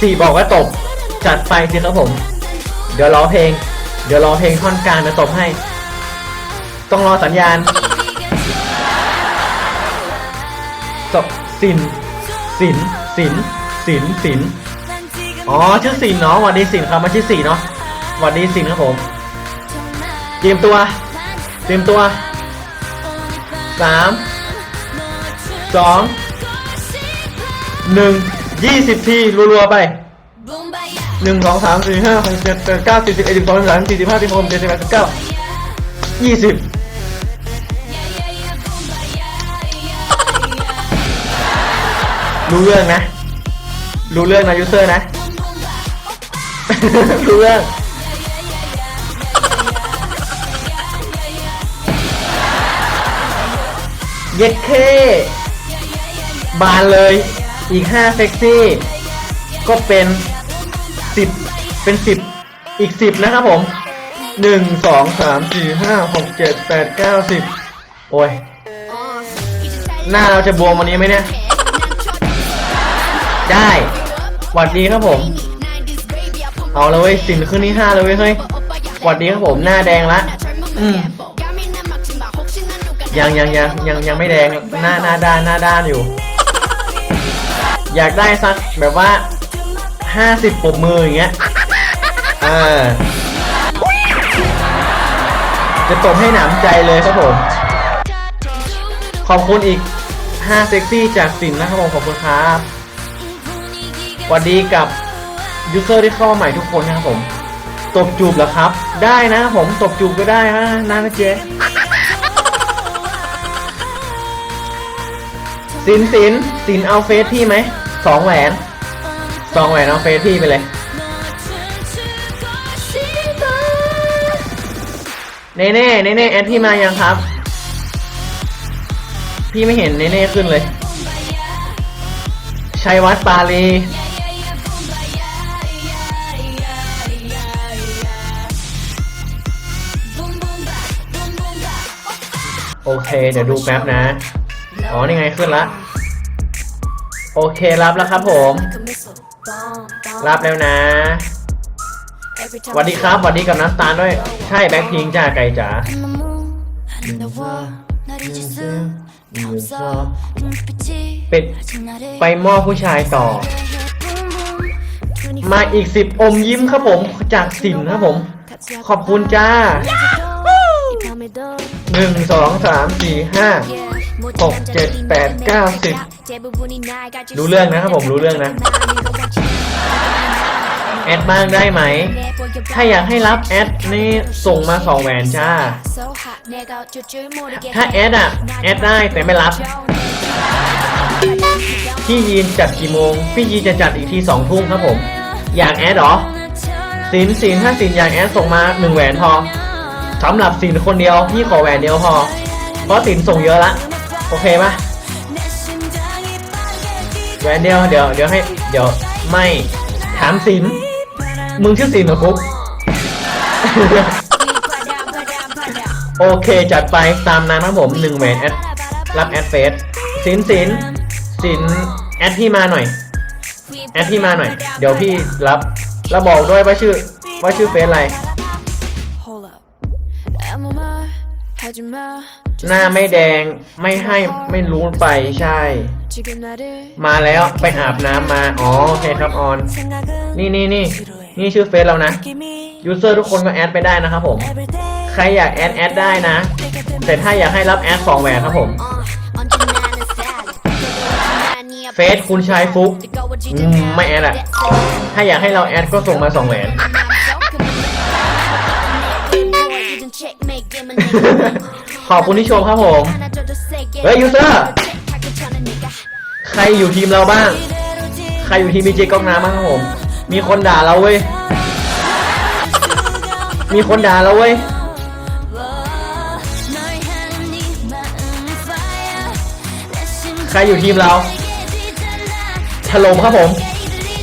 สี่บอกว่าตบ จัดไปสิครับผม เดี๋ยวรอเพลง เดี๋ยวรอเพลงท่อนกลางจะตบให้ ต้องรอสัญญาณตบสินสินสินสินสินอ๋อชื่อสินเนาะหวัดดีสินครับมาชื่อสินเนาะหวัดดีสินครับผมเตรียมตัว เตรียมตัวสามสองหนึ่ง ยี่สิบทีรัวๆไปหนึ่งสองสามสี่ห้าหกเจ็ดแปดเก้าสิบสิบเอ็ดสิบสองสิบสามสี่สิบห้าสิบหกสิบเจ็ดสิบแปดสิบเก้ายี่สิบรู้เรื่องนะ รู้เรื่องนะยูเซอร์นะ รู้เรื่องเย็ดเคบานเลย อีกห้าเซ็กซี่ก็เป็นสิบเป็นสิบอีกสิบนะครับผมหนึ่งสองสามสี่ห้าหกเจ็ดแปดเก้าสิบโอ้ย หน้าเราจะบวมวันนี้ไหมเนี่ย ได้หวัดดีครับผม เอาเลยเว้ยสินขึ้นที่ห้าเลยเว้ยเฮ้ยหวัดดีครับผมหน้าแดงละอืมยังยังยังยังยังไม่แดงหน้าหน้าด้านหน้าด้านอยู่ อยากได้สักแบบว่าห้าสิบปรบมืออย่างเงี้ยอ่าจะตบให้หนำใจเลยครับผม ขอบคุณอีกห้าเซ็กซี่จากสินนะครับผมขอบคุณครับสวัสดีกับยูเซอร์ที่เข้ามาใหม่ทุกคนนะครับผม ตบจูบเหรอครับ ได้นะผมตบจูบก็ได้ฮะนะนะเจ๊สินสินสินเอาเฟซพี่ไหม สองแหวนสองแหวนเอาเฟซพี่ไปเลย เน่เน่เน่เน่แอดพี่มายังครับ พี่ไม่เห็นเน่เน่ขึ้นเลย ชัยวัฒน์ปาลีโอเค เดี๋ยวดูแป๊บนะ อ๋อ นี่ไงขึ้นละ โอเครับแล้วครับผม รับแล้วนะสวัสดีครับสวัสดีกับนัสตาร์ด้วย ใช่แบ็คพิงจ้าไก่จ๋าเป็ดไปมอบผู้ชายต่อ มาอีกสิบอมยิ้มครับผมจากสินครับผม ขอบคุณจ้าหนึ่งสองสามสี่ห้าหกเจ็ดแปดเก้าสิบ รู้เรื่องนะครับผมรู้เรื่องนะ แอดบ้างได้ไหม ถ้าอยากให้รับแอดนี่ส่งมาสองแหวนจ้า ถ้าแอดอะแอดได้แต่ไม่รับ พี่ยีนจัดกี่โมง พี่ยีนจะจัดอีกทีสองทุ่มครับผม อยากแอดเหรอสินสินถ้าสินอยากแอดส่งมาหนึ่งแหวนพอสำหรับสินคนเดียวพี่ขอแหวนเดียวพอ เพราะสินส่งเยอะละ โอเคปะ แวนเดียวเดี๋ยวเดี๋ยวให้เดี๋ยวไม่ถามสินมึงชื่อสินเหรอฟุ๊กโอเคจัดไปตามนั้นครับผมหนึ่งแหวนแอดรับแอดเฟสสินสินสินแอดพี่มาหน่อย แอดพี่มาหน่อย เดี๋ยวพี่รับแล้วบอกด้วยว่าชื่อว่าชื่อเฟซอะไร หน้าไม่แดงไม่ให้ไม่รู้ไปใช่ มาแล้วไปอาบน้ำมาอ๋อโอเคครับออน นี่นี่นี่นี่ชื่อเฟซเรานะยูเซอร์ทุกคนก็แอดไปได้นะครับผม ใครอยากแอดแอดได้นะ แต่ถ้าอยากให้รับแอดสองแหวนครับผมเฟซคุณชายฟุกอืมไม่แอดอะถ้าอยากให้เราแอดก็ส่งมาสองแหวนขอบคุณที่ชมครับผม เฮ้ยยูเซอร์ ใครอยู่ทีมเราบ้าง ใครอยู่ทีมบีเจก๊อกน้ำบ้างครับผม มีคนด่าเราเว้ย มีคนด่าเราเว้ย ใครอยู่ทีมเรา ถล่มครับผม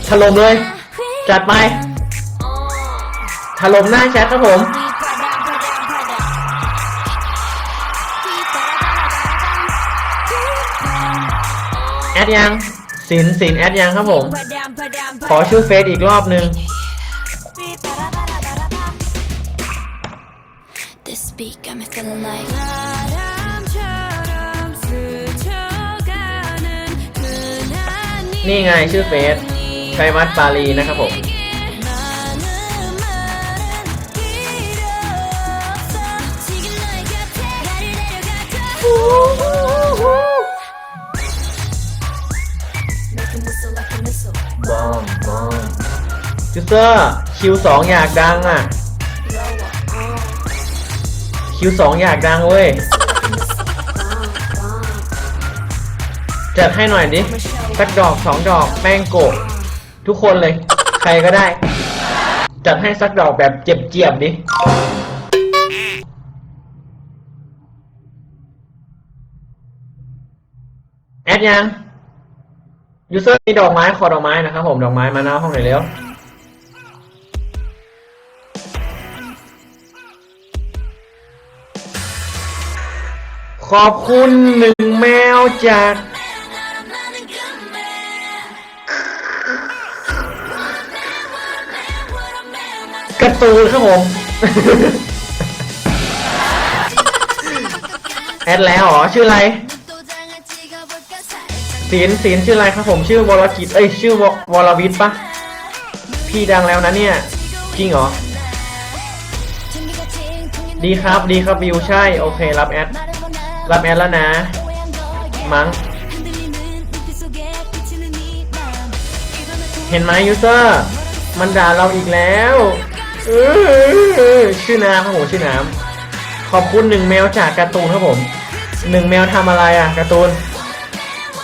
ถล่มเลย จัดไป ถล่มหน้าแชทครับผม แอดยังสินสินแอดยังครับผม ขอชื่อเฟซอีกรอบนึงนี่ไงชื่อเฟซชัมัฒปาลีนะครับผมโอ้ บอมบอมยูเซอร์คิวสองอยากดังอะคิวสองอยากดังเว้ยจัดให้หน่อยดิสักดอกสองดอกแป้งโกะทุกคนเลย ใครก็ได้ จัดให้สักดอกแบบเจ็บๆดิแอดยัง ยูเซอร์มีดอกไม้ขอดอกไม้นะครับผมดอกไม้มาหน้าห้องหน่อยเร็วขอบคุณหนึ่งแมวจากกร์ตูนครับผม แอดแล้วเหรอ ชื่ออะไร ศีลศีลชื่ออะไรครับผมชื่อวรกิจเอ้ยชื่อววรวิทย์ปะพี่ดังแล้วนะเนี่ย จริงเหรอ ดีครับดีครับวิวใช่โอเครับแอดรับแอดแล้วนะ มัง้งเห็นไหมยูเซอร์มันด่าเราอีกแล้วชื่อน้ำครับผมชื่อน้ำขอบคุณหนึ่งแมวจากการ์ตูนครับผมหนึ่งแมวทำอะไรอะการ์ตูน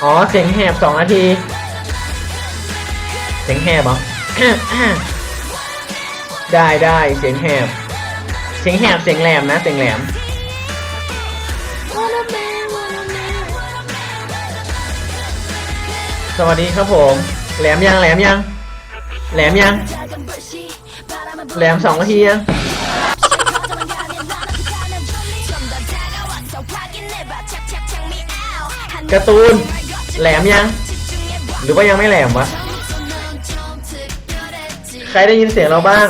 อ๋อเสียงแหบสองนาที เสียงแหบเหรอได้ได้เสียงแหบ เสียงแหบเสียงแหลมนะ เสียงแหลมสวัสดีครับผม แหลมยังแหลมยัง แหลมยัง แหลมสองนาทียังการ์ตูน แหลมยัง หรือว่ายังไม่แหลมวะ ใครได้ยินเสียงเราบ้าง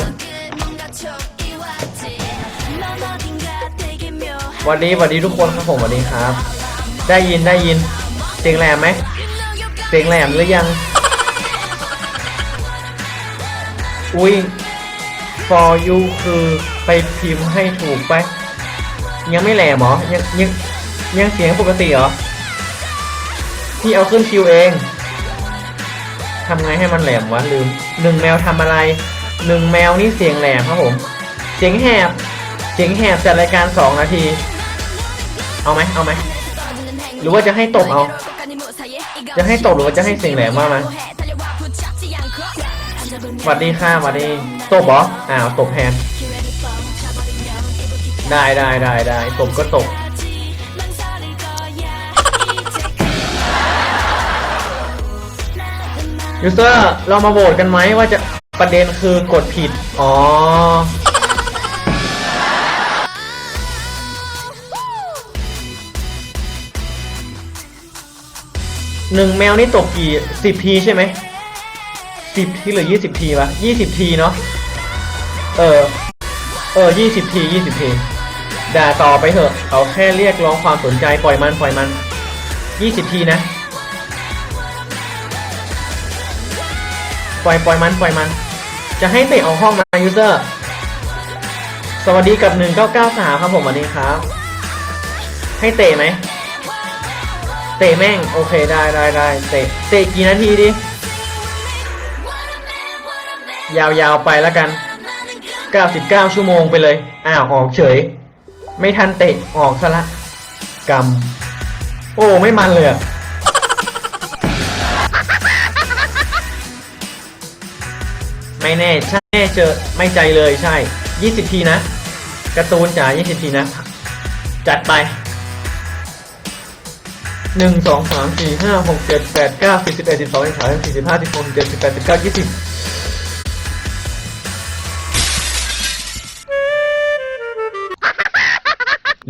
วันนี้วัสดีทุกคนครับผมสวัสดีครับ ได้ยินได้ยิน เสียงแหลมไหม เสียงแหลมหรือยัง อุ้ย for you คือไปพิมพ์ให้ถูกไป ยังไม่แหลมหรอ ยังยังยังเสียงปกติเหรอ พี่เอาขึ้นคิวเองทำไงให้มันแหลมวะลืมหนึ่งแมวทำอะไรหนึ่งแมวนี่เสียงแหลมครับผม เสียงแหบ เสียงแหบจัดรายการสองนาที เอาไหมเอาไหมหรือว่าจะให้ตบเอา จะให้ตบหรือว่าจะให้เสียงแหลมว่ามาสวัสดีค่ะสวัสดีตบเหรออ้าวตบแทนได้ได้ได้ได้ตบก็ตบ ยูเซอร์เรามาโหวตกันไหมว่าจะประเด็นคือกดผิด อ๋อ หนึ่งแมวนี่ตกกี่สิบทีใช่ไหมสิบทีหรือยี่สิบทีวะยี่สิบทีเนาะเออ เออยี่สิบทียี่สิบทีด่าต่อไปเถอะ เขาแค่เรียกร้องความสนใจปล่อยมันปล่อยมันยี่สิบทีนะ ปล่อยปล่อยมันปล่อยมัน จะให้เตะออกห้องมายูเซอร์ สวัสดีกับหนึ่งเก้าเก้าสามครับผมวัสดีครับ ให้เตะไหม เตะแม่ง โอเคได้ได้ได้เตะเตะกี่นาทีดิ ยาวๆไปแล้วกัน 99 ชั่วโมงไปเลย อ้าวออกเฉย ไม่ทันเตะออกซะละกำโอ้ ไม่มันเลยอะ ไม่แน่ใช่แน่เจอไม่ใจเลยใช่ 20 ทีนะการ์ตูนจ๋า20 ทีนะ จัดไปหนึ่งสองสามสี่ห้าหกเจ็ดแปดเก้าสิบสิบเอ็ดสิบสองสิบสามสิบสี่สิบห้าสิบหกสิบเจ็ดสิบแปดสิบเก้ายี่สิบ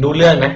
รู้เรื่องไหม